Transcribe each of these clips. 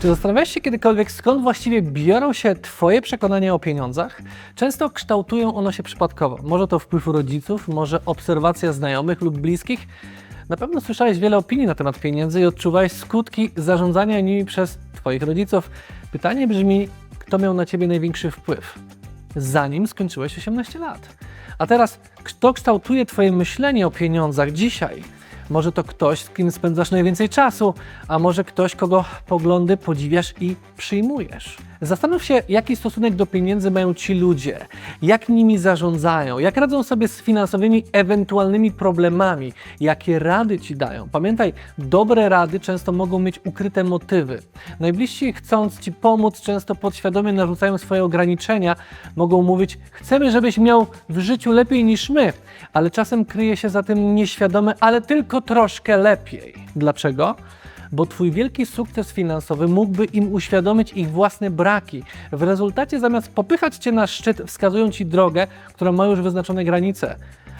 Czy zastanawiałeś się kiedykolwiek, skąd właściwie biorą się Twoje przekonania o pieniądzach? Często kształtują one się przypadkowo. Może to wpływ rodziców, może obserwacja znajomych lub bliskich. Na pewno słyszałeś wiele opinii na temat pieniędzy i odczuwałeś skutki zarządzania nimi przez Twoich rodziców. Pytanie brzmi, kto miał na Ciebie największy wpływ? Zanim skończyłeś 18 lat. A teraz, kto kształtuje Twoje myślenie o pieniądzach dzisiaj? Może to ktoś, z kim spędzasz najwięcej czasu, a może ktoś, kogo poglądy podziwiasz i przyjmujesz. Zastanów się, jaki stosunek do pieniędzy mają ci ludzie, jak nimi zarządzają, jak radzą sobie z finansowymi ewentualnymi problemami, jakie rady ci dają. Pamiętaj, dobre rady często mogą mieć ukryte motywy. Najbliżsi, chcąc ci pomóc, często podświadomie narzucają swoje ograniczenia, mogą mówić: Chcemy, żebyś miał w życiu lepiej niż my, ale czasem kryje się za tym nieświadome, ale tylko troszkę lepiej. Dlaczego? Bo Twój wielki sukces finansowy mógłby im uświadomić ich własne braki. W rezultacie, zamiast popychać Cię na szczyt, wskazują Ci drogę, która ma już wyznaczone granice.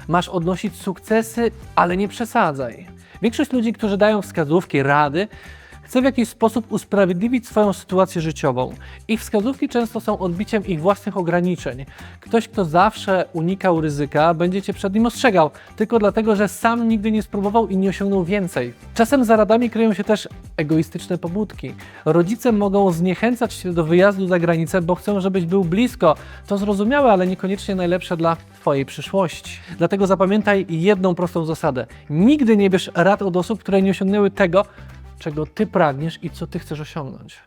Masz odnosić sukcesy, ale nie przesadzaj. Większość ludzi, którzy dają wskazówki, rady, chce w jakiś sposób usprawiedliwić swoją sytuację życiową. Ich wskazówki często są odbiciem ich własnych ograniczeń. Ktoś, kto zawsze unikał ryzyka, będzie cię przed nim ostrzegał, tylko dlatego, że sam nigdy nie spróbował i nie osiągnął więcej. Czasem za radami kryją się też egoistyczne pobudki. Rodzice mogą zniechęcać cię do wyjazdu za granicę, bo chcą, żebyś był blisko. To zrozumiałe, ale niekoniecznie najlepsze dla Twojej przyszłości. Dlatego zapamiętaj jedną prostą zasadę. Nigdy nie bierz rad od osób, które nie osiągnęły tego, czego Ty pragniesz i co Ty chcesz osiągnąć.